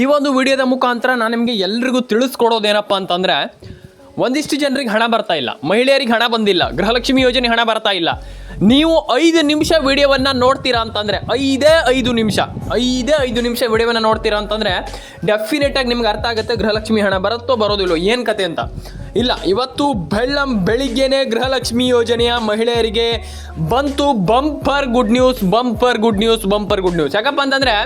ಈ ಒಂದು ವಿಡಿಯೋದ ಮುಖಾಂತರ ನಾನು ನಿಮಗೆ ಎಲ್ರಿಗೂ ತಿಳಿಸ್ಕೊಡೋದೇನಪ್ಪ ಅಂತಂದರೆ, ಒಂದಿಷ್ಟು ಜನರಿಗೆ ಹಣ ಬರ್ತಾ ಇಲ್ಲ. ಮಹಿಳೆಯರಿಗೆ ಹಣ ಬಂದಿಲ್ಲ. ಗೃಹಲಕ್ಷ್ಮಿ ಯೋಜನೆ ಹಣ ಬರ್ತಾ ಇಲ್ಲ. ನೀವು ಐದು ನಿಮಿಷ ವಿಡಿಯೋವನ್ನು ನೋಡ್ತೀರಾ ಅಂತಂದರೆ, ಐದೇ ಐದು ನಿಮಿಷ, ಐದೇ ಐದು ನಿಮಿಷ ವಿಡಿಯೋವನ್ನು ನೋಡ್ತೀರಾ ಅಂತಂದರೆ ಡೆಫಿನೆಟಾಗಿ ನಿಮ್ಗೆ ಅರ್ಥ ಆಗುತ್ತೆ ಗೃಹಲಕ್ಷ್ಮಿ ಹಣ ಬರುತ್ತೋ ಬರೋದಿಲ್ಲೋ, ಏನು ಕತೆ ಅಂತ. ಇಲ್ಲ, ಇವತ್ತು ಬೆಳ್ಳಂ ಬೆಳಿಗ್ಗೆನೆ ಗೃಹಲಕ್ಷ್ಮಿ ಯೋಜನೆಯ ಮಹಿಳೆಯರಿಗೆ ಬಂತು bumper good news, bumper good news, bumper good news. ಯಾಕಪ್ಪ ಅಂತಂದರೆ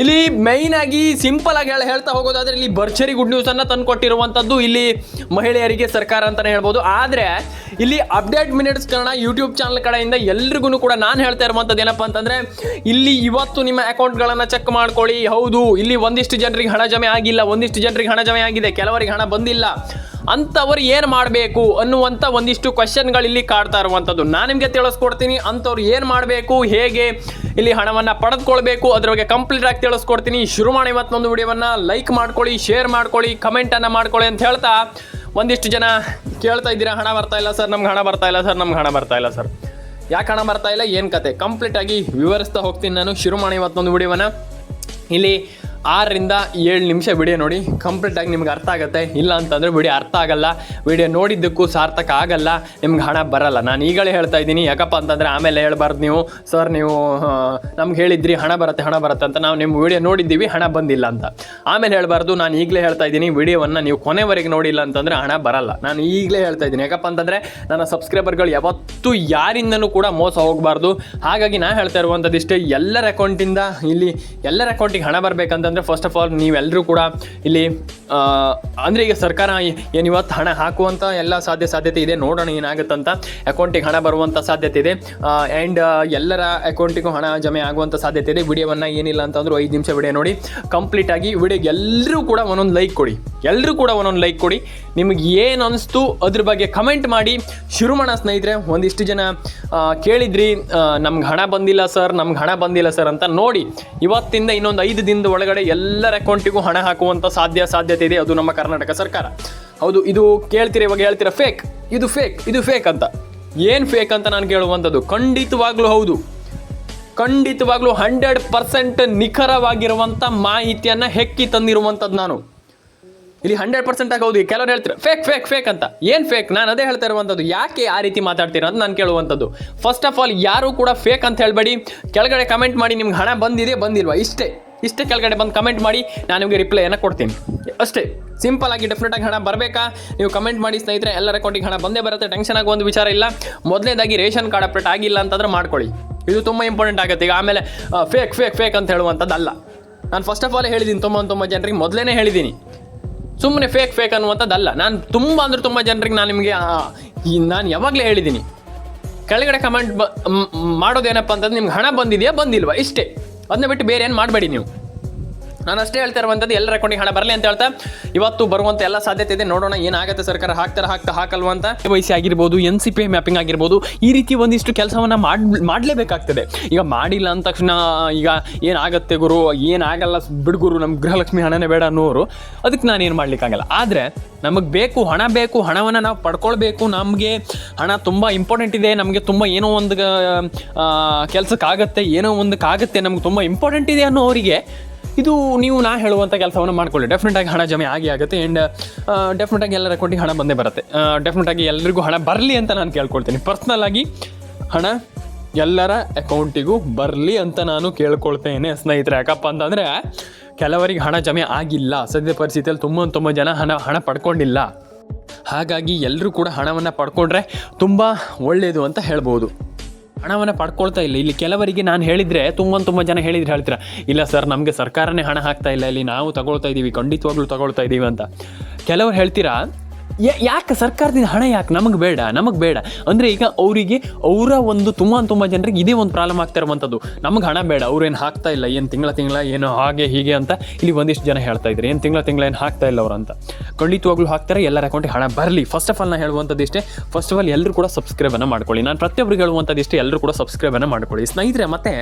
ಇಲ್ಲಿ ಮೈನ್ ಆಗಿ ಸಿಂಪಲ್ ಆಗಿ ಹೇಳ, ಹೇಳ್ತಾ ಹೋಗೋದಾದ್ರೆ ಇಲ್ಲಿ ಭರ್ಚರಿ ಗುಡ್ ನ್ಯೂಸ್ ಅನ್ನ ತಂದುಕೊಟ್ಟಿರುವಂಥದ್ದು ಇಲ್ಲಿ ಮಹಿಳೆಯರಿಗೆ ಸರ್ಕಾರ ಅಂತಾನೆ ಹೇಳ್ಬೋದು. ಆದ್ರೆ ಇಲ್ಲಿ update minutes Kannada YouTube channel ಕಡೆಯಿಂದ ಎಲ್ರಿಗೂ ಕೂಡ ನಾನು ಹೇಳ್ತಾ ಇರುವಂತದ್ದು ಏನಪ್ಪ ಅಂತಂದ್ರೆ ಇಲ್ಲಿ ಇವತ್ತು ನಿಮ್ಮ ಅಕೌಂಟ್ಗಳನ್ನು ಚೆಕ್ ಮಾಡ್ಕೊಳ್ಳಿ. ಹೌದು, ಇಲ್ಲಿ ಒಂದಿಷ್ಟು ಜನರಿಗೆ ಹಣ ಜಮೆ ಆಗಿಲ್ಲ, ಒಂದಿಷ್ಟು ಜನರಿಗೆ ಹಣ ಜಮೆ ಆಗಿದೆ, ಕೆಲವರಿಗೆ ಹಣ ಬಂದಿಲ್ಲ. ಅಂಥವ್ರು ಏನು ಮಾಡಬೇಕು ಅನ್ನುವಂಥ ಒಂದಿಷ್ಟು ಕ್ವಶನ್ಗಳು ಇಲ್ಲಿ ಕಾಡ್ತಾ ಇರುವಂಥದ್ದು. ನಾನು ನಿಮಗೆ ತಿಳಿಸ್ಕೊಡ್ತೀನಿ ಅಂಥವ್ರು ಏನು ಮಾಡಬೇಕು, ಹೇಗೆ ಇಲ್ಲಿ ಹಣವನ್ನು ಪಡೆದುಕೊಳ್ಬೇಕು ಅದ್ರ ಬಗ್ಗೆ ಕಂಪ್ಲೀಟ್ ಆಗಿ ತಿಳಿಸ್ಕೊಡ್ತೀನಿ. ಶುರು ಮಾಡಿ ಇವತ್ತೊಂದು ವಿಡಿಯೋವನ್ನು ಲೈಕ್ ಮಾಡ್ಕೊಳ್ಳಿ ಶೇರ್ ಮಾಡ್ಕೊಳ್ಳಿ ಕಮೆಂಟನ್ನು ಮಾಡ್ಕೊಳ್ಳಿ ಅಂತ ಹೇಳ್ತಾ ಒಂದಿಷ್ಟು ಜನ ಕೇಳ್ತಾ ಇದ್ದೀರಾ, ಹಣ ಬರ್ತಾ ಇಲ್ಲ ಸರ್, ನಮ್ಗೆ ಹಣ ಬರ್ತಾ ಇಲ್ಲ ಸರ್, ನಮ್ಗೆ ಹಣ ಬರ್ತಾ ಇಲ್ಲ ಸರ್. ಯಾಕೆ ಹಣ ಬರ್ತಾ ಇಲ್ಲ? ಏನು ಕತೆ? ಕಂಪ್ಲೀಟ್ ಆಗಿ ವಿವರಿಸ್ತಾ ಹೋಗ್ತೀನಿ ನಾನು. ಶುರು ಮಾಡಿ ಇವತ್ತೊಂದು ವಿಡಿಯೋವನ್ನು. ಇಲ್ಲಿ ಆರರಿಂದ ಏಳು ನಿಮಿಷ ವಿಡಿಯೋ ನೋಡಿ ಕಂಪ್ಲೀಟಾಗಿ ನಿಮ್ಗೆ ಅರ್ಥ ಆಗುತ್ತೆ. ಇಲ್ಲ ಅಂತಂದರೆ ವಿಡಿಯೋ ಅರ್ಥ ಆಗಲ್ಲ. ವಿಡಿಯೋ ನೋಡಿದ್ದಕ್ಕೂ ಸಾರ್ಥಕ ಆಗಲ್ಲ. ನಿಮ್ಗೆ ಹಣ ಬರಲ್ಲ. ನಾನು ಈಗಲೇ ಹೇಳ್ತಾ ಇದ್ದೀನಿ. ಯಾಕಪ್ಪ ಅಂತಂದರೆ ಆಮೇಲೆ ಹೇಳ್ಬಾರ್ದು ನೀವು. ಸರ್, ನೀವು ನಮ್ಗೆ ಹೇಳಿದ್ರಿ, ಹಣ ಬರುತ್ತೆ ಹಣ ಬರುತ್ತೆ ಅಂತ ನಾವು ನಿಮ್ಮ ವಿಡಿಯೋ ನೋಡಿದ್ದೀವಿ, ಹಣ ಬಂದಿಲ್ಲ ಅಂತ. ಆಮೇಲೆ ಹೇಳಬಾರ್ದು, ನಾನು ಈಗಲೇ ಹೇಳ್ತಾ ಇದ್ದೀನಿ, ವಿಡಿಯೋವನ್ನು ನೀವು ಕೊನೆವರೆಗೆ ನೋಡಿಲ್ಲ ಅಂತಂದರೆ ಹಣ ಬರಲ್ಲ. ನಾನು ಈಗಲೇ ಹೇಳ್ತಾ ಇದ್ದೀನಿ. ಯಾಕಪ್ಪ ಅಂತಂದರೆ ನನ್ನ ಸಬ್ಸ್ಕ್ರೈಬರ್ಗಳು ಯಾವತ್ತೂ ಯಾರಿಂದನೂ ಕೂಡ ಮೋಸ ಹೋಗಬಾರ್ದು. ಹಾಗಾಗಿ ನಾನು ಹೇಳ್ತಾ ಇರುವಂಥದ್ದು ಇಷ್ಟೇ ಎಲ್ಲರ ಅಕೌಂಟಿಂದ ಇಲ್ಲಿ ಎಲ್ಲರ ಅಕೌಂಟಿಗೆ ಹಣ ಬರಬೇಕಂತಂದರೆ ಫಸ್ಟ್ ಆಫ್ ಆಲ್ ನೀವೆಲ್ಲರೂ ಕೂಡ ಇಲ್ಲಿ ಅಂದರೆ ಈಗ ಸರ್ಕಾರ ಏನು ಇವತ್ತು ಹಣ ಹಾಕುವಂಥ ಎಲ್ಲ ಸಾಧ್ಯ ಸಾಧ್ಯತೆ ಇದೆ. ನೋಡೋಣ ಏನಾಗುತ್ತಂತ. ಅಕೌಂಟಿಗೆ ಹಣ ಬರುವಂಥ ಸಾಧ್ಯತೆ ಇದೆ. ಆ್ಯಂಡ್ ಎಲ್ಲರ ಅಕೌಂಟಿಗೂ ಹಣ ಜಮೆ ಆಗುವಂಥ ಸಾಧ್ಯತೆ ಇದೆ. ವಿಡಿಯೋವನ್ನು ಏನಿಲ್ಲ ಅಂತಂದ್ರೆ ಐದು ನಿಮಿಷ ವಿಡಿಯೋ ನೋಡಿ. ಕಂಪ್ಲೀಟ್ ಆಗಿ ವಿಡಿಯೋಗೆ ಎಲ್ಲರೂ ಕೂಡ ಒಂದೊಂದು ಲೈಕ್ ಕೊಡಿ. ಎಲ್ಲರೂ ಕೂಡ ಒಂದೊಂದು ಲೈಕ್ ಕೊಡಿ. ನಿಮಗೆ ಏನು ಅನ್ನಿಸ್ತು ಅದ್ರ ಬಗ್ಗೆ ಕಮೆಂಟ್ ಮಾಡಿ. ಶುರು ಮಾಡೋಣ ಸ್ನೇಹಿತರೆ, ಒಂದಿಷ್ಟು ಜನ ಕೇಳಿದ್ರಿ ನಮ್ಗೆ ಹಣ ಬಂದಿಲ್ಲ ಸರ್, ನಮ್ಗೆ ಹಣ ಬಂದಿಲ್ಲ ಸರ್ ಅಂತ ನೋಡಿ. ಇವತ್ತಿಂದ ಇನ್ನೊಂದು ಐದು ದಿನದ ಒಳಗಡೆ ಎಲ್ಲರ ಅಕೌಂಟಿಗೂ ಹಣ ಹಾಕುವಂಥ ಸಾಧ್ಯ ಸಾಧ್ಯತೆ ಇದೆ. ಅದು ನಮ್ಮ ಕರ್ನಾಟಕ ಸರ್ಕಾರ. ಹೌದು, ಇದು ಕೇಳ್ತೀರ, ಇವಾಗ ಹೇಳ್ತೀರ ಫೇಕ್ ಇದು ಫೇಕ್ ಇದು ಫೇಕ್ ಅಂತ. ಏನು ಫೇಕ್ ಅಂತ ನಾನು ಕೇಳುವಂಥದ್ದು ಖಂಡಿತವಾಗ್ಲೂ ಹೌದು. ಖಂಡಿತವಾಗ್ಲೂ ಹಂಡ್ರೆಡ್ ಪರ್ಸೆಂಟ್ ನಿಖರವಾಗಿರುವಂಥ ಮಾಹಿತಿಯನ್ನು ಹೆಕ್ಕಿ ತಂದಿರುವಂಥದ್ದು ನಾನು. ಇಲ್ಲಿ ಹಂಡ್ರೆಡ್ ಪರ್ಸೆಂಟ್ ಆಗಿ ಹೌದು. ಕೆಲವರು ಹೇಳ್ತಾರೆ ಫೇಕ್ ಫೇಕ್ ಫೇಕ್ ಅಂತ. ಏನು ಫೇಕ್ ನಾನು ಅದೇ ಹೇಳ್ತಾ ಇರುವಂಥದ್ದು. ಯಾಕೆ ಆ ರೀತಿ ಮಾತಾಡ್ತೀರಾ ಅಂತ ನಾನು ಕೇಳುವಂಥದ್ದು. ಫಸ್ಟ್ ಆಫ್ ಆಲ್ ಯಾರು ಕೂಡ ಫೇಕ್ ಅಂತ ಹೇಳಬೇಡಿ. ಕೆಳಗಡೆ ಕಮೆಂಟ್ ಮಾಡಿ, ನಿಮ್ಗೆ ಹಣ ಬಂದಿದೆ, ಬಂದಿಲ್ವಾ? ಇಷ್ಟೇ. ಇಷ್ಟೇ ಕೆಳಗಡೆ ಬಂದು ಕಮೆಂಟ್ ಮಾಡಿ, ನಾನು ನಿಮಗೆ ರಿಪ್ಲೈಯನ್ನು ಕೊಡ್ತೀನಿ. ಅಷ್ಟೇ. ಸಿಂಪಲ್ ಆಗಿ ಡೆಫಿನೆಟ್ ಆಗಿ ಹಣ ಬರಬೇಕಾ? ನೀವು ಕಮೆಂಟ್ ಮಾಡಿ, ಸ್ನೇಹಿತರೆ, ಎಲ್ಲರ ಅಕೌಂಟಿಗೆ ಹಣ ಬಂದೇ ಬರುತ್ತೆ. ಟೆನ್ಷನ್ ಆಗುವ ಒಂದು ವಿಚಾರ ಇಲ್ಲ. ಮೊದಲನೇದಾಗಿ ರೇಷನ್ ಕಾರ್ಡ್ ಅಪ್ಡೇಟ್ ಆಗಿಲ್ಲ ಅಂತಂದ್ರೆ ಮಾಡ್ಕೊಳ್ಳಿ. ಇದು ತುಂಬ ಇಂಪಾರ್ಟೆಂಟ್ ಆಗುತ್ತೆ. ಈಗ ಆಮೇಲೆ ಫೇಕ್ ಫೇಕ್ ಫೇಕ್ ಅಂತ ಹೇಳುವಂಥದ್ದಲ್ಲ. ನಾನು ಫಸ್ಟ್ ಆಫ್ ಆಲ್ ಹೇಳಿದ್ದೀನಿ ತುಂಬ ತುಂಬ ಜನರಿಗೆ ಮೊದಲೇ ಹೇಳಿದ್ದೀನಿ ಸುಮ್ಮನೆ ಫೇಕ್ ಫೇಕ್ ಅನ್ನುವಂಥದ್ದಲ್ಲ. ನಾನು ತುಂಬ ಅಂದ್ರೆ ತುಂಬ ಜನರಿಗೆ ನಾನು ನಿಮಗೆ ನಾನು ಯಾವಾಗಲೇ ಹೇಳಿದ್ದೀನಿ. ಕೆಳಗಡೆ ಕಮೆಂಟ್ ಬ ಮಾಡೋದೇನಪ್ಪ ಅಂತಂದ್ರೆ ನಿಮ್ಗೆ ಹಣ ಬಂದಿದೆಯಾ ಬಂದಿಲ್ವಾ? ಇಷ್ಟೇ. ಅದನ್ನ ಬಿಟ್ಟು ಬೇರೆ ಏನು ಮಾಡಬೇಡಿ ನೀವು. ನಾನು ಅಷ್ಟೇ ಹೇಳ್ತಾ ಇರುವಂಥದ್ದು, ಎಲ್ಲರ ಅಕೌಂಟಿಗೆ ಹಣ ಬರಲಿ ಅಂತ ಹೇಳ್ತಾ, ಇವತ್ತು ಬರುವಂಥ ಎಲ್ಲ ಸಾಧ್ಯತೆ ಇದೆ. ನೋಡೋಣ ಏನಾಗುತ್ತೆ ಸರ್ಕಾರ, ಹಾಕ್ತಾರೆ, ಹಾಕ್ತಾ, ಹಾಕಲ್ವ ಅಂತ. ವಯಸ್ಸಿ ಆಗಿರ್ಬೋದು ಎನ್ ಸಿ ಪಿ ಮ್ಯಾಪಿಂಗ್ ಆಗಿರ್ಬೋದು, ಈ ರೀತಿ ಒಂದಿಷ್ಟು ಕೆಲಸವನ್ನು ಮಾಡ್, ಮಾಡಲೇಬೇಕಾಗ್ತದೆ. ಈಗ ಮಾಡಿಲ್ಲ ಅಂದ ತಕ್ಷಣ, ಈಗ ಏನಾಗುತ್ತೆ ಗುರು, ಏನಾಗಲ್ಲ ಬಿಡ್ಗುರು ನಮ್ಮ ಗೃಹಲಕ್ಷ್ಮಿ ಹಣನೇ ಬೇಡ ಅನ್ನೋರು, ಅದಕ್ಕೆ ನಾನು ಏನು ಮಾಡ್ಲಿಕ್ಕಾಗಲ್ಲ. ಆದರೆ, ನಮಗೆ ಬೇಕು, ಹಣ ಬೇಕು, ಹಣವನ್ನು ನಾವು ಪಡ್ಕೊಳ್ಬೇಕು, ನಮಗೆ ಹಣ ತುಂಬ ಇಂಪಾರ್ಟೆಂಟ್ ಇದೆ, ನಮಗೆ ತುಂಬ ಏನೋ ಒಂದು ಕೆಲಸಕ್ಕಾಗತ್ತೆ, ಏನೋ ಒಂದಕ್ಕಾಗತ್ತೆ, ನಮ್ಗೆ ತುಂಬ ಇಂಪಾರ್ಟೆಂಟ್ ಇದೆ ಅನ್ನೋರಿಗೆ ಇದು ನೀವು ನಾ ಹೇಳುವಂಥ ಕೆಲಸವನ್ನು ಮಾಡ್ಕೊಳ್ಳಿ. ಡೆಫಿನೆಟ್ ಆಗಿ ಹಣ ಜಮೆ ಆಗಿ ಆಗುತ್ತೆ ಆ್ಯಂಡ್ ಡೆಫಿನೆಟ್ ಆಗಿ ಎಲ್ಲರ ಅಕೌಂಟಿಗೆ ಹಣ ಬಂದೇ ಬರುತ್ತೆ. ಡೆಫಿನೆಟ್ ಆಗಿ ಎಲ್ರಿಗೂ ಹಣ ಬರಲಿ ಅಂತ ನಾನು ಕೇಳ್ಕೊಳ್ತೀನಿ. ಪರ್ಸ್ನಲ್ ಆಗಿ ಹಣ ಎಲ್ಲರ ಅಕೌಂಟಿಗೂ ಬರಲಿ ಅಂತ ನಾನು ಕೇಳ್ಕೊಳ್ತೇನೆ ಸ್ನೇಹಿತರೆ. ಯಾಕಪ್ಪ ಅಂತಂದರೆ ಕೆಲವರಿಗೆ ಹಣ ಜಮೆ ಆಗಿಲ್ಲ. ಸದ್ಯ ಪರಿಸ್ಥಿತಿಯಲ್ಲಿ ತುಂಬ ತುಂಬ ಜನ ಹಣ ಹಣ ಪಡ್ಕೊಂಡಿಲ್ಲ. ಹಾಗಾಗಿ ಎಲ್ಲರೂ ಕೂಡ ಹಣವನ್ನು ಪಡ್ಕೊಂಡ್ರೆ ತುಂಬ ಒಳ್ಳೆಯದು ಅಂತ ಹೇಳ್ಬೋದು. ಹಣವನ್ನು ಪಡ್ಕೊಳ್ತಾ ಇಲ್ಲ. ಇಲ್ಲಿ ಕೆಲವರಿಗೆ ನಾನು ಹೇಳಿದರೆ ತುಂಬ ತುಂಬ ಜನ ಹೇಳಿದ್ರೆ ಹೇಳ್ತೀರಾ, ಇಲ್ಲ ಸರ್ ನಮಗೆ ಸರ್ಕಾರನೇ ಹಣ ಹಾಕ್ತಾ ಇಲ್ಲ, ಇಲ್ಲಿ ನಾವು ತಗೊಳ್ತಾ ಇದ್ದೀವಿ ಖಂಡಿತವಾಗ್ಲೂ ತಗೊಳ್ತಾ ಇದ್ದೀವಿ ಅಂತ. ಕೆಲವರು ಹೇಳ್ತೀರಾ ಯಾಕೆ ಸರ್ಕಾರದಿಂದ ಹಣ ಯಾಕೆ? ನಮಗೆ ಬೇಡ ನಮಗೆ ಬೇಡ. ಅಂದರೆ ಈಗ ಅವರಿಗೆ, ಅವರ ಒಂದು ತುಂಬ ತುಂಬ ಜನರಿಗೆ ಇದೇ ಒಂದು ಪ್ರಾಬ್ಲಮ್ ಆಗ್ತಾ ಇರುವಂಥದ್ದು ನಮಗೆ ಹಣ ಬೇಡ ಅವ್ರೇನು ಹಾಕ್ತಾ ಇಲ್ಲ, ಏನು ತಿಂಗಳ ತಿಂಗಳ, ಏನು ಹಾಗೆ ಹೀಗೆ ಅಂತ ಇಲ್ಲಿ ಒಂದಿಷ್ಟು ಜನ ಹೇಳ್ತಾ ಇದ್ರು. ಏನು ತಿಂಗಳ ತಿಂಗಳ, ಏನು ಹಾಕ್ತಾ ಇಲ್ಲ ಅವ್ರು ಅಂತ. ಖಂಡಿತವಾಗ್ಲೂ ಹಾಕ್ತಾರೆ, ಎಲ್ಲರ ಅಕೌಂಟಿಗೆ ಹಣ ಬರಲಿ. ಫಸ್ಟ್ ಆಫ್ ಆಲ್ ನಾನು ಹೇಳುವಂಥದ್ದು ಇಷ್ಟೇ ಫಸ್ಟ್ ಆಫ್ ಆಲ್ ಎಲ್ಲರೂ ಕೂಡ ಸಬ್ಸ್ಕ್ರೈಬನ್ನು ಮಾಡ್ಕೊಳ್ಳಿ. ನಾನು ಪ್ರತಿಯೊಬ್ಬರಿಗೆ ಹೇಳುವಂಥದ್ದು ಇಷ್ಟೇ ಎಲ್ಲರೂ ಕೂಡ ಸಬ್ಸ್ಕ್ರೈಬನ್ನು ಮಾಡ್ಕೊಳ್ಳಿ. ಸ್ನೇಹಿತರೆ, ಮತ್ತೆ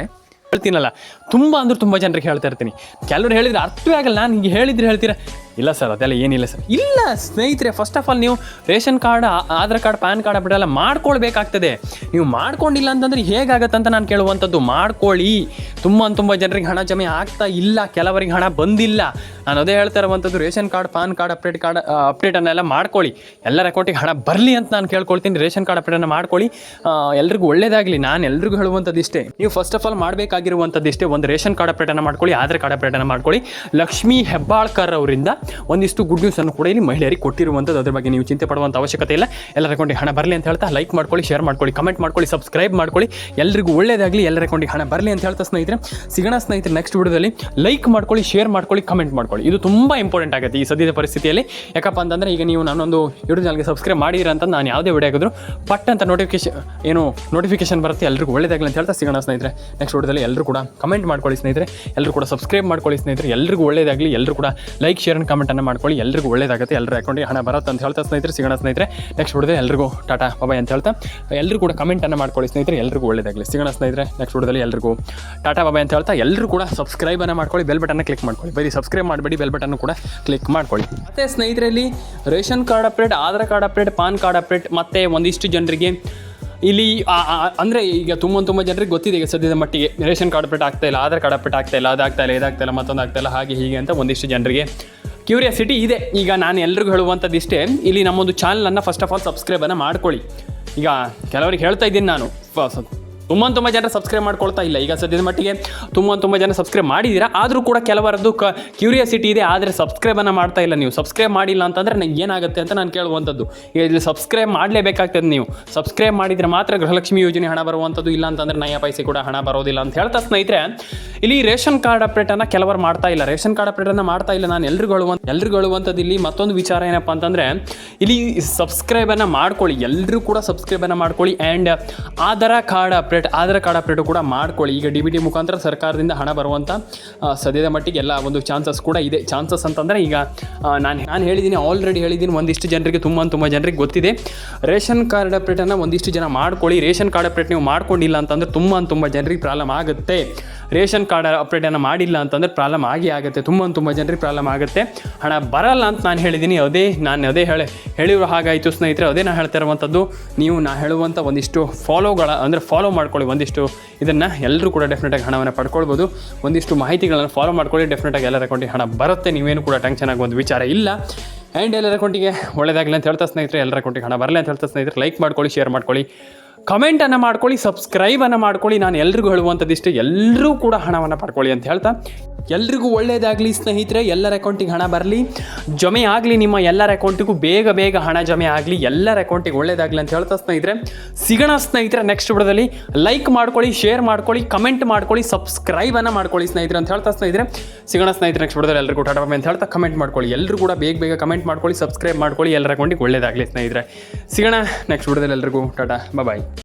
ಹೇಳ್ತೀನಲ್ಲ, ತುಂಬ ಅಂದ್ರೆ ತುಂಬ ಜನರಿಗೆ ಹೇಳ್ತಾ ಇರ್ತೀನಿ. ಕೆಲವರು ಹೇಳಿದ್ರೆ ಅರ್ಥವೇ ಆಗಲ್ಲ, ನಾನು ಹೀಗೆ ಹೇಳಿದ್ರೆ ಹೇಳ್ತೀರಾ? ಇಲ್ಲ ಸರ್, ಅದೆಲ್ಲ ಏನಿಲ್ಲ ಸರ್. ಇಲ್ಲ ಸ್ನೇಹಿತರೆ ಫಸ್ಟ್ ಆಫ್ ಆಲ್ ನೀವು ration card, Aadhaar card, pan card update ಮಾಡ್ಕೊಳ್ಬೇಕಾಗ್ತದೆ. ನೀವು ಮಾಡ್ಕೊಂಡಿಲ್ಲ ಅಂತಂದ್ರೆ ಹೇಗಾಗತ್ತಂತ ನಾನು ಕೇಳುವಂಥದ್ದು, ಮಾಡ್ಕೊಳ್ಳಿ. ತುಂಬ ತುಂಬ ಜನರಿಗೆ ಹಣ ಜಮೆ ಆಗ್ತಾ ಇಲ್ಲ, ಕೆಲವರಿಗೆ ಹಣ ಬಂದಿಲ್ಲ. ನಾನು ಅದೇ ಹೇಳ್ತಾ ಇರುವಂಥದ್ದು, ration card, pan card update card ಅಪ್ಡೇಟನ್ನೆಲ್ಲ ಮಾಡ್ಕೊಳ್ಳಿ. ಎಲ್ಲರ ಅಕೌಂಟಿಗೆ ಹಣ ಬರಲಿ ಅಂತ ನಾನು ಕೇಳ್ಕೊಳ್ತೀನಿ, ರೇಷನ್ ಕಾರ್ಡ್ ಅಪ್ಡೇಟನ್ನು ಮಾಡ್ಕೊಳ್ಳಿ. ಎಲ್ರಿಗೂ ಒಳ್ಳೇದಾಗಲಿ, ನಾನು ಎಲ್ರಿಗೂ ಹೇಳುವಂಥದ್ದು ಇಷ್ಟೇ. ನೀವು ಫಸ್ಟ್ ಆಫ್ ಆಲ್ ಮಾಡಬೇಕಾಗಿರುವಂಥದ್ದು ಇಷ್ಟೇ, ಒಂದು ರೇಷನ್ ಕಾರ್ಡ್ ಅಪ್ಡೇಟನ್ನು ಮಾಡ್ಕೊಳ್ಳಿ, ಆಧಾರ್ ಕಾರ್ಡ್ ಅಪ್ಡೇಟನ್ನು ಮಾಡ್ಕೊಳ್ಳಿ. ಲಕ್ಷ್ಮೀ ಹೆಬ್ಬಾಳ್ಕರ್ ಅವರಿಂದ ಒಂದಿಷ್ಟು ಗುಡ್ ನ್ಯೂಸ್ ಅನ್ನು ಕೂಡ ಇಲ್ಲಿ ಮಹಿಳೆಯರಿಗೆ ಕೊಟ್ಟಿರುವಂಥದ್ದು. ಅದರ ಬಗ್ಗೆ ನೀವು ಚಿಂತೆ ಪಡುವಂಥ ಅವಶ್ಯಕತೆ ಇಲ್ಲ. ಎಲ್ಲರ ಅಕೌಂಟಿಗೆ ಹಣ ಬರಲಿ ಅಂತ ಹೇಳ್ತಾ ಲೈಕ್ ಮಾಡ್ಕೊಳ್ಳಿ ಶೇರ್ ಮಾಡ್ಕೊಳ್ಳಿ ಕಮೆಂಟ್ ಮಾಡ್ಕೊಳ್ಳಿ ಸಬ್ಸ್ಕ್ರೈಬ್ ಮಾಡ್ಕೊಳ್ಳಿ. ಎಲ್ಲರಿಗೂ ಒಳ್ಳೇದಾಗಲಿ ಎಲ್ಲರ ಅಕೌಂಟಿಗೆ ಹಣ ಬರಲಿ ಅಂತ ಹೇಳ್ತಾ ಸ್ನೇಹಿತರೆ. ಸಿಗೋಣ ಸ್ನೇಹಿತರೆ ನೆಕ್ಸ್ಟ್ ವಿಡಿಯೋದಲ್ಲಿ ಲೈಕ್ ಮಾಡ್ಕೊಳ್ಳಿ ಶೇರ್ ಮಾಡ್ಕೊಳ್ಳಿ ಕಮೆಂಟ್ ಮಾಡ್ಕೊಳ್ಳಿ. ಇದು ತುಂಬ ಇಂಪಾರ್ಟೆಂಟ್ ಆಗುತ್ತೆ ಈ ಸದ್ಯದ ಪರಿಸ್ಥಿತಿಯಲ್ಲಿ. ಯಾಕಪ್ಪ ಅಂತಂದರೆ ಈಗ ನೀವು ನಾನೊಂದು ಯೂಟ್ಯೂಬ್ ಚಾನಲ್ಗೆ ಸಬ್ಸ್ಕ್ರೈಬ್ ಮಾಡಿರ ಅಂತ ನಾನು ಯಾವುದೇ ವಿಡಿಯೋ ಆಗಿದ್ರು ಪಟ್ ಅಂತ ನೋಟಿಫಿಕೇಶನ್ ಏನು ನೋಟಿಫಿಕೇಶನ್ ಬರುತ್ತೆ ಎಲ್ಲರಿಗೂ ಒಳ್ಳೇದಾಗಲಿ ಅಂತ ಹೇಳ್ತಾ ಸಿಗೋಣ ಸ್ನೇಹಿತರೆ. ನೆಕ್ಸ್ಟ್ ವಿಡಿಯೋದಲ್ಲಿ ಎಲ್ಲರೂ ಕೂಡ ಕಮೆಂಟ್ ಮಾಡ್ಕೊಳ್ಳಿ ಸ್ನೇಹಿತರೆ. ಎಲ್ಲರೂ ಕೂಡ ಸಬ್ಸ್ಕ್ರೈಬ್ ಮಾಡ್ಕೊಳ್ಳಿ ಸ್ನೇಹಿತರೆ. ಎಲ್ಲರಿಗೂ ಒಳ್ಳೇದಾಗಲಿ ಎಲ್ಲರೂ ಕೂಡ ಲೈಕ್ ಶೇರ್ ಕಮೆಂಟನ್ನು ಮಾಡ್ಕೊಳ್ಳಿ. ಎಲ್ಲರಿಗೂ ಒಳ್ಳೇದಾಗುತ್ತೆ. ಎಲ್ಲರ ಅಕೌಂಟಿಗೆ ಹಣ ಬರುತ್ತೆ ಅಂತ ಹೇಳ್ತಾ ಸ್ನೇಹಿತರೆ, ಸಿಗೋಣ ಸ್ನೇಹಿತರೆ. ನೆಕ್ಸ್ಟ್ ವಿಡಿಯೋದಲ್ಲಿ ಎಲ್ರಿಗೂ ಟಾಟಾ ಬಾಬಾಯ್ ಅಂತ ಹೇಳ್ತಾ. ಎಲ್ಲರೂ ಕೂಡ ಕಮೆಂಟನ್ನು ಮಾಡ್ಕೊಳ್ಳಿ ಸ್ನೇಹಿತರೆ. ಎಲ್ಲರಿಗೂ ಒಳ್ಳೇದಾಗಲಿ. ಸಿಗೋಣ ಸ್ನೇಹಿತರೆ ನೆಕ್ಸ್ಟ್ ವಿಡಿಯೋದಲ್ಲಿ ಎಲ್ಲರಿಗೂ ಟಾಟಾ ಬಾಬಾಯ್ ಅಂತ ಹೇಳ್ತಾ. ಎಲ್ಲರೂ ಕೂಡ ಸಬ್ಸ್ಕ್ರೈಬನ್ನು ಮಾಡ್ಕೊಳ್ಳಿ. ಬೆಲ್ ಬಟನ್ನ ಕ್ಲಿಕ್ ಮಾಡ್ಕೊಳ್ಳಿ. ಬರೀ ಸಬ್ಸ್ಕ್ರೈಬ್ ಮಾಡಬೇಡಿ ಬೆಲ್ ಬಟನ್ ಕೂಡ ಕ್ಲಿಕ್ ಮಾಡ್ಕೊಳ್ಳಿ. ಮತ್ತೆ ಸ್ನೇಹಿತರಲ್ಲಿ ration card update Aadhaar card update pan card update ಮತ್ತೆ ಒಂದಿಷ್ಟು ಜನರಿಗೆ ಇಲ್ಲಿ ಅಂದ್ರೆ ಈಗ ತುಂಬ ತುಂಬ ಜನರಿಗೆ ಗೊತ್ತಿದೆ ಈಗ ಸದ್ಯದ ಮಟ್ಟಿಗೆ. ರೇಷನ್ ಕಾರ್ಡ್ ಅಪ್ಡೇಟ್ ಆಗ್ತಾ ಇಲ್ಲ, ಆಧಾರ್ ಕಾರ್ಡ್ ಅಪ್ಡೇಟ್ ಆಗ್ತಾ ಇಲ್ಲ, ಅದಾಗ್ತಾ ಇಲ್ಲ, ಇದಾಗ್ತಾ ಇಲ್ಲ ಮತ್ತೊಂದು ಆಗ್ತಾ ಇಲ್ಲ, ಹಾಗೆ ಹೀಗೆ ಅಂತ ಒಂದಿಷ್ಟು ಜನರಿಗೆ ಕ್ಯೂರಿಯಾಸಿಟಿ ಇದೆ. ಈಗ ನಾನು ಎಲ್ರಿಗೂ ಹೇಳುವಂಥದ್ದು ಇಷ್ಟೇ, ಇಲ್ಲಿ ನಮ್ಮೊಂದು ಚಾನಲನ್ನು ಫಸ್ಟ್ ಆಫ್ ಆಲ್ ಸಬ್ಸ್ಕ್ರೈಬನ್ನು ಮಾಡ್ಕೊಳ್ಳಿ. ಈಗ ಕೆಲವರಿಗೆ ಹೇಳ್ತಾ ಇದ್ದೀನಿ ನಾನು. ತುಂಬ ತುಂಬ ಜನ ಸಬ್ಸ್ಕ್ರೈಬ್ ಮಾಡ್ಕೊಳ್ತಾ ಇಲ್ಲ. ಈಗ ಸದ್ಯದ ಮಟ್ಟಿಗೆ ತುಂಬ ತುಂಬ ಜನ ಸಬ್ಸ್ಕ್ರೈಬ್ ಮಾಡಿದ್ದೀರಾ ಆದರೂ ಕೂಡ ಕೆಲವರದ್ದು ಕ ಕ್ಯೂರಿಯಾಸಿಟಿ ಇದೆ, ಆದರೆ ಸಬ್ಸ್ಕ್ರೈಬನ್ನು ಮಾಡ್ತಾ ಇಲ್ಲ ನೀವು. ಸಬ್ಸ್ಕ್ರೈಬ್ ಮಾಡಿಲ್ಲ ಅಂತಂದರೆ ನನಗೆ ಏನಾಗುತ್ತೆ ಅಂತ ನಾನು ಕೇಳುವಂಥದ್ದು ಈಗ ಇಲ್ಲಿ ಸಬ್ಸ್ಕ್ರೈಬ್ ಮಾಡಲೇಬೇಕಾಗ್ತದೆ ನೀವು. ಸಬ್ಸ್ಕ್ರೈಬ್ ಮಾಡಿದರೆ ಮಾತ್ರ ಗೃಹಲಕ್ಷ್ಮಿ ಯೋಜನೆ ಹಣ ಬರುವಂಥದ್ದು ಇಲ್ಲ ಅಂತಂದರೆ ನಯ ಪೈಸೆ ಕೂಡ ಹಣ ಬರೋದಿಲ್ಲ ಅಂತ ಹೇಳ್ತಾ ಸ್ನೇಹಿತರೆ, ಇಲ್ಲಿ ರೇಷನ್ ಕಾರ್ಡ್ ಅಪ್ಡೇಟನ್ನು ಕೆಲವರು ಮಾಡ್ತಾ ಇಲ್ಲ. ರೇಷನ್ ಕಾರ್ಡ್ ಅಪ್ಡೇಟನ್ನು ಮಾಡ್ತಾ ಇಲ್ಲ ನಾನು. ಎಲ್ರಿಗೂ ಹೇಳುವಂಥ ಎಲ್ರಿಗೂ ಹೇಳುವಂಥದ್ದು ಇಲ್ಲಿ ಮತ್ತೊಂದು ವಿಚಾರ ಏನಪ್ಪ ಅಂತಂದರೆ, ಇಲ್ಲಿ ಸಬ್ಸ್ಕ್ರೈಬನ್ನು ಮಾಡ್ಕೊಳ್ಳಿ. ಎಲ್ಲರೂ ಕೂಡ ಸಬ್ಸ್ಕ್ರೈಬನ್ನು ಮಾಡ್ಕೊಳ್ಳಿ. And Aadhaar card Aadhaar card update ಕೂಡ ಮಾಡ್ಕೊಳ್ಳಿ. ಈಗ ಡಿ ಬಿ ಟಿ ಮುಖಾಂತರ ಸರ್ಕಾರದಿಂದ ಹಣ ಬರುವಂಥ ಸದ್ಯದ ಮಟ್ಟಿಗೆ ಎಲ್ಲ ಒಂದು ಚಾನ್ಸಸ್ ಕೂಡ ಇದೆ. ಚಾನ್ಸಸ್ ಅಂತಂದರೆ ಈಗ ನಾನು ನಾನು ಹೇಳಿದ್ದೀನಿ ಆಲ್ರೆಡಿ ಹೇಳಿದ್ದೀನಿ ಒಂದಿಷ್ಟು ಜನರಿಗೆ, ತುಂಬ ತುಂಬ ಜನರಿಗೆ ಗೊತ್ತಿದೆ. ರೇಷನ್ ಕಾರ್ಡ್ ಅಪ್ಡೇಟನ್ನು ಒಂದಿಷ್ಟು ಜನ ಮಾಡ್ಕೊಳ್ಳಿ. ರೇಷನ್ ಕಾರ್ಡ್ ಅಪ್ಡೇಟ್ ನೀವು ಮಾಡ್ಕೊಂಡಿಲ್ಲ ಅಂತಂದರೆ ತುಂಬ ತುಂಬ ಜನರಿಗೆ ಪ್ರಾಬ್ಲಮ್ ಆಗುತ್ತೆ. ರೇಷನ್ ಕಾರ್ಡ್ ಅಪ್ಡೇಟನ್ನು ಮಾಡಿಲ್ಲ ಅಂತಂದರೆ ಪ್ರಾಬ್ಲಮ್ ಆಗಿ ಆಗುತ್ತೆ. ತುಂಬ ತುಂಬ ಜನರಿಗೆ ಪ್ರಾಬ್ಲಮ್ ಆಗುತ್ತೆ. ಹಣ ಬರಲ್ಲ ಅಂತ ನಾನು ಹೇಳಿದ್ದೀನಿ ಅದೇ ನಾನು ಅದೇ ಹೇಳಿ ಹೇಳಿರೋ ಹಾಗಾಯಿತು ಸ್ನೇಹಿತರೆ ಅದೇ ನಾನು ಹೇಳ್ತಾ ಇರುವಂಥದ್ದು, ನೀವು ನಾ ಹೇಳುವಂಥ ಒಂದಿಷ್ಟು ಫಾಲೋಗಳ ಅಂದರೆ ಫಾಲೋ ಮಾಡ್ಕೊಳ್ಳಿ ಒಂದಿಷ್ಟು. ಇದನ್ನು ಎಲ್ಲರೂ ಕೂಡ ಡೆಫಿನೆಟಾಗಿ ಹಣವನ್ನು ಪಡ್ಕೊಳ್ಬೋದು. ಒಂದಿಷ್ಟು ಮಾಹಿತಿಗಳನ್ನು ಫಾಲೋ ಮಾಡ್ಕೊಳ್ಳಿ ಡೆಫಿನೆಟಾಗಿ ಎಲ್ಲರ ಅಕೌಂಟಿಗೆ ಹಣ ಬರುತ್ತೆ. ನೀವೇನು ಕೂಡ ಟೆನ್ಷನ್ ಒಂದು ವಿಚಾರ ಇಲ್ಲ. ಆ್ಯಂಡ್ ಎಲ್ಲರ ಅಕೌಂಟಿಗೆ ಒಳ್ಳೆಯದಾಗಲಿ ಅಂತ ಹೇಳ್ತಾ ಸ್ನೇಹಿತರೆ, ಎಲ್ಲರ ಅಕೌಂಟಿಗೆ ಹಣ ಬರಲಿ ಅಂತ ಹೇಳ್ತಾ ಸ್ನೇಹಿತರೆ ಲೈಕ್ ಮಾಡ್ಕೊಳ್ಳಿ ಶೇರ್ ಮಾಡ್ಕೊಳ್ಳಿ. ಕಮೆಂಟನ್ನು ಮಾಡ್ಕೊಳ್ಳಿ ಸಬ್ಸ್ಕ್ರೈಬನ್ನು ಮಾಡ್ಕೊಳ್ಳಿ. ನಾನು ಎಲ್ರಿಗೂ ಹೇಳುವಂಥದ್ದಿಷ್ಟು ಎಲ್ಲರೂ ಕೂಡ ಹಣವನ್ನು ಪಡ್ಕೊಳ್ಳಿ ಅಂತ ಹೇಳ್ತಾ. ಎಲ್ರಿಗೂ ಒಳ್ಳೆಯದಾಗಲಿ ಸ್ನೇಹಿತರೆ, ಎಲ್ಲರ ಅಕೌಂಟಿಗೆ ಹಣ ಬರಲಿ. ಜಮೆ ಆಗಲಿ ನಿಮ್ಮ ಎಲ್ಲರ ಅಕೌಂಟಿಗೂ ಬೇಗ ಬೇಗ ಹಣ ಜಮೆ ಆಗಲಿ, ಎಲ್ಲರ ಅಕೌಂಟಿಗೆ ಒಳ್ಳೇದಾಗಲಿ ಅಂತ ಹೇಳ್ತಾ ಸ್ನೇಹಿತರೆ. ಸಿಗೋಣ ಸ್ನೇಹಿತರೆ ನೆಕ್ಸ್ಟ್ ವಿಡಿಯೋದಲ್ಲಿ. ಲೈಕ್ ಮಾಡ್ಕೊಳ್ಳಿ ಶೇರ್ ಮಾಡ್ಕೊಳ್ಳಿ ಕಮೆಂಟ್ ಮಾಡ್ಕೊಳ್ಳಿ ಸಬ್ಸ್ಕ್ರೈಬನ್ನು ಮಾಡ್ಕೊಳ್ಳಿ ಸ್ನೇಹಿತರೆ ಅಂತ ಹೇಳ್ತಾ ಸ್ನೇಹಿತರೆ. ಸಿಗೋಣ ಸ್ನೇಹಿತರೆ ನೆಕ್ಸ್ಟ್ ವಿಡಿಯೋದಲ್ಲಿ ಎಲ್ಲರಿಗೂ ಟಾಟಾ ಅಂತ ಹೇಳ್ತಾ ಕಮೆಂಟ್ ಮಾಡ್ಕೊಳ್ಳಿ. ಎಲ್ಲರೂ ಕೂಡ ಬೇಗ ಬೇಗ ಕಮೆಂಟ್ ಮಾಡ್ಕೊಳ್ಳಿ ಸಬ್ಸ್ಕ್ರೈಬ್ ಮಾಡ್ಕೊಳ್ಳಿ, ಎಲ್ಲರ ಅಕೌಂಟಿಗೆ ಒಳ್ಳೆಯದಾಗಲಿ ಸ್ನೇಹಿತರೆ. ಸಿಗೋಣ ನೆಕ್ಸ್ಟ್ ವಿಡಿಯೋದಲ್ಲಿ ಎಲ್ಲರಿಗೂ ಟಾಟಾ ಬಾಯ್